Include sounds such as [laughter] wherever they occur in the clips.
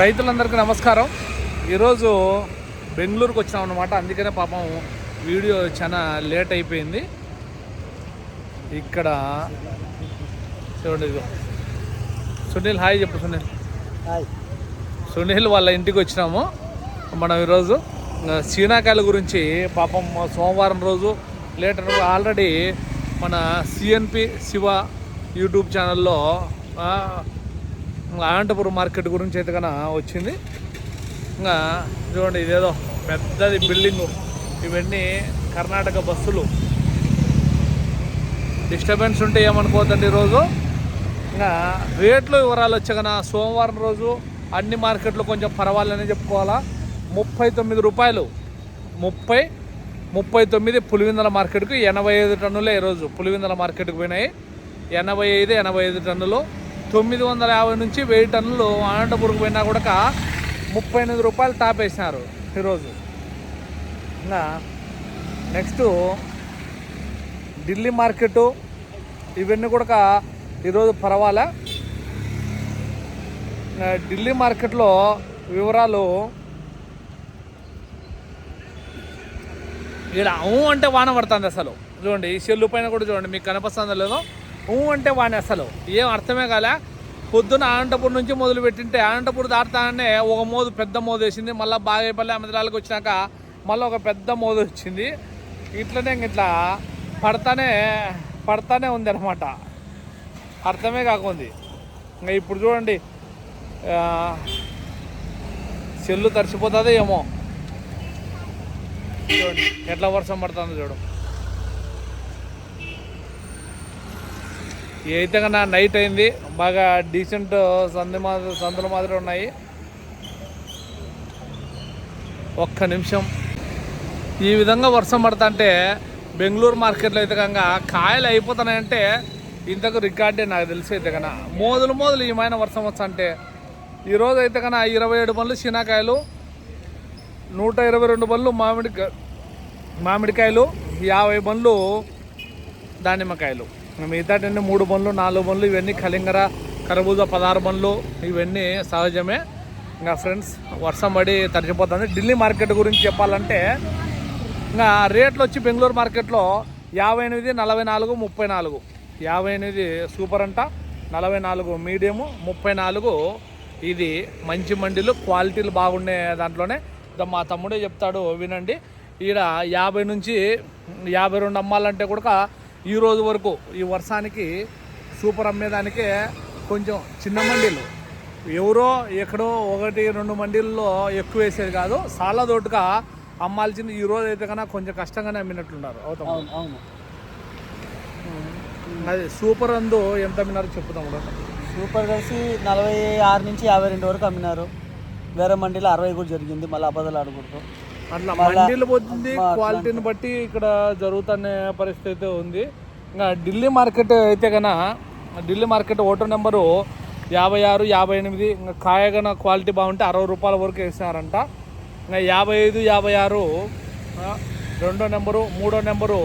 రైతులందరికీ నమస్కారం. ఈరోజు బెంగళూరుకు వచ్చినాం అనమాట అందుకనే పాపం వీడియో చాలా లేట్ అయిపోయింది. ఇక్కడ చూడండి ఇదిగో. సునీల్ హాయ్ చెప్పు సునీల్. హాయ్. సునీల్ వాళ్ళ ఇంటికి వచ్చినాము. మనం ఈరోజు సీనాకాయల గురించి పాపం సోమవారం రోజు లేట్ ఆల్రెడీ మన సిఎన్పి శివ యూట్యూబ్ ఛానల్లో ఆ, అనంతపురం మార్కెట్ గురించి అయితే కన్నా వచ్చింది. ఇంకా చూడండి ఇదేదో పెద్దది బిల్డింగు. ఇవన్నీ కర్ణాటక బస్సులు. డిస్టర్బెన్స్ ఉంటే ఏమనుకోవద్దండి ఈరోజు. ఇంకా రేట్లు వివరాలు వచ్చాకనా సోమవారం రోజు అన్ని మార్కెట్లు కొంచెం పర్వాలని చెప్పుకోవాలా. ముప్పై తొమ్మిది రూపాయలు. ముప్పై ముప్పై తొమ్మిది పులివిందల మార్కెట్కు ఎనభై ఐదు టన్నులే ఈరోజు పులివిందల మార్కెట్కి పోయినాయి. ఎనభై ఐదు ఎనభై ఐదు టన్నులు. తొమ్మిది వందల యాభై నుంచి వెయ్యి టన్నులు అనంతపురంకి పోయినా కూడా ముప్పై ఎనిమిది రూపాయలు టాప్ వేసినారు ఈరోజు ఇంకా నెక్స్ట్ ఢిల్లీ మార్కెట్ ఇవన్నీ కూడా ఈరోజు పర్వాలే. ఢిల్లీ మార్కెట్లో వివరాలు ఇక్కడ అవు అంటే వాన పడుతుంది అసలు. చూడండి ఈ సెల్లు పైన కూడా చూడండి మీకు కనిపిస్తుందో లేదో. ఊ అంటే వాడిని అసలు. ఏం అర్థమే కాలే. పొద్దున అనంతపురం నుంచి మొదలు పెట్టింటే అనంతపురం దాటుతానే ఒక మోదు పెద్ద మోదు వేసింది. మళ్ళీ బాగేపల్లి అమదరాలకు వచ్చినాక మళ్ళీ ఒక పెద్ద మోదు వచ్చింది. ఇట్లనే ఇట్లా పడతానే పడతానే ఉంది అనమాట అర్థమే కాకుంది. ఇంకా ఇప్పుడు చూడండి. చెల్లు సెల్లు తడిసిపోతుందో ఏమో. చూడండి ఎట్లా వర్షం పడుతుందో చూడు. ఈ అయితే నైట్ అయింది. బాగా డీసెంట్ సంది మాదిరి సందుల మాదిరి ఉన్నాయి. ఒక్క నిమిషం. ఈ విధంగా వర్షం పడుతుంటే బెంగళూరు మార్కెట్లో అయితే కనుక కాయలు అయిపోతున్నాయంటే ఇంతకు రికార్డే నాకు తెలిసి అయితే కన్నా మోదులు మోదులు ఏమైనా వర్షం వస్తుంటే ఈరోజు అయితే కన్నా ఇరవై ఏడు బండ్లు చిన్నకాయలు నూట ఇరవై రెండు బండ్లు మామిడి మామిడికాయలు యాభై బండ్లు దానిమ్మకాయలు. మిగతాటన్నీ మూడు బండ్లు నాలుగు బండ్లు ఇవన్నీ కలింగర కరబూజ పదహారు బండ్లు ఇవన్నీ సహజమే. ఇంకా ఫ్రెండ్స్ వర్షం పడి తడిచిపోతుంది. ఢిల్లీ మార్కెట్ గురించి చెప్పాలంటే ఇంకా రేట్లు వచ్చి బెంగళూరు మార్కెట్లో యాభై ఎనిమిది నలభై నాలుగు ముప్పై నాలుగు. యాభై ఎనిమిది సూపర్ అంట నలభై నాలుగు మీడియము ముప్పై నాలుగు ఇది మంచి మండీలు క్వాలిటీలు బాగుండే దాంట్లోనే. మా తమ్ముడే చెప్తాడు వినండి. ఈడ యాభై నుంచి యాభై రెండు అమ్మాలంటే కూడా ఈ రోజు వరకు ఈ వర్షానికి సూపర్ అమ్మేదానికే కొంచెం చిన్న మండీలు. ఎవరో ఎక్కడో ఒకటి రెండు మండీల్లో ఎక్కువ వేసేది కాదు. చాలా తోటుగా అమ్మాల్సింది ఈ రోజు అయితే కన్నా కొంచెం కష్టంగానే అమ్మినట్లున్నారు అవుతాం అవును అవును. అది సూపర్ అందు ఎంత అమ్మినారో కూడా సూపర్ కలిసి నలభై ఆరు నుంచి యాభై రెండు వరకు అమ్మినారు. వేరే మండీలో అరవై కూడా జరిగింది మళ్ళీ అబద్ధాలు ఆడకూడదు. అట్లా మండీలు పోతుంది క్వాలిటీని బట్టి ఇక్కడ జరుగుతున్న పరిస్థితి అయితే ఉంది. ఇంకా ఢిల్లీ మార్కెట్ అయితే కన్నా ఢిల్లీ మార్కెట్ ఓటో నెంబరు యాభై ఆరు యాభై ఎనిమిది ఇంకా కాయగన క్వాలిటీ బాగుంటే అరవై రూపాయల వరకు వేసినారంట. ఇంకా యాభై ఐదు యాభై ఆరు రెండో నెంబరు మూడో నెంబరు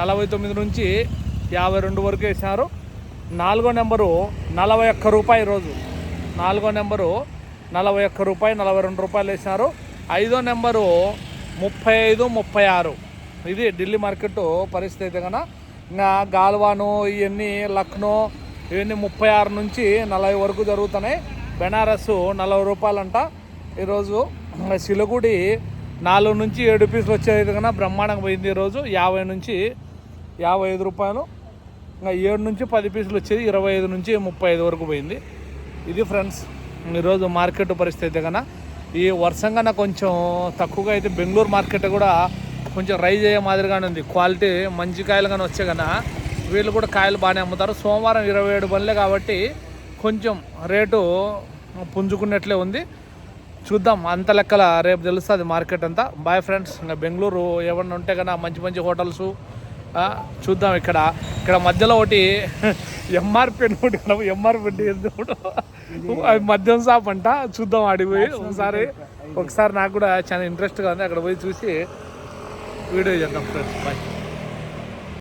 నలభై తొమ్మిది నుంచి యాభై రెండు వరకు వేసినారు. నాలుగో నెంబరు నలభై ఒక్క రూపాయి ఈరోజు నాలుగో నెంబరు నలభై ఒక్క రూపాయి నలభై రెండు రూపాయలు వేసినారు. ఐదో నెంబరు ముప్పై ఐదు ముప్పై ఆరు. ఇది ఢిల్లీ మార్కెట్ పరిస్థితి అయితే కన్నా ఇంకా గాల్వాను ఇవన్నీ లక్నో ఇవన్నీ ముప్పై ఆరు నుంచి నలభై వరకు జరుగుతున్నాయి. బెనారస్ నలభై రూపాయలంట. ఈరోజు సిలగుడి నాలుగు నుంచి ఏడు పీసులు వచ్చేది కన్నా బ్రహ్మాండంగా పోయింది ఈరోజు. యాభై నుంచి యాభై ఐదు రూపాయలు. ఇంకా ఏడు నుంచి పది పీసులు వచ్చేది. ఇరవై ఐదు నుంచి ముప్పై ఐదు వరకు పోయింది. ఇది ఫ్రెండ్స్ ఈరోజు మార్కెట్ పరిస్థితి కన్నా ఈ వర్షంగా కొంచెం తక్కువగా అయితే బెంగళూరు మార్కెట్ కూడా కొంచెం రైజ్ అయ్యే మాదిరిగానే ఉంది. క్వాలిటీ మంచి కాయలు కానీ వచ్చే కన్నా వీళ్ళు కూడా కాయలు బాగానే అమ్ముతారు. సోమవారం ఇరవై ఏడు బండ్లే కాబట్టి కొంచెం రేటు పుంజుకున్నట్లే ఉంది. చూద్దాం అంత లెక్కల రేపు తెలుస్తుంది మార్కెట్ అంతా. బాయ్ ఫ్రెండ్స్ ఇంకా బెంగళూరు ఏమన్నా ఉంటే కన్నా మంచి మంచి హోటల్స్ చూద్దాం ఇక్కడ. ఇక్కడ మధ్యలో ఒకటి [laughs] ఎంఆర్పి ఒకటి ఎంఆర్పి అది మద్యం షాప్ అంట. చూద్దాం ఆడిపోయి ఒకసారి ఒకసారి నాకు కూడా చాలా ఇంట్రెస్ట్గా ఉంది. అక్కడ పోయి చూసి వీడియో చేద్దాం ఫ్రెండ్స్. బాయ్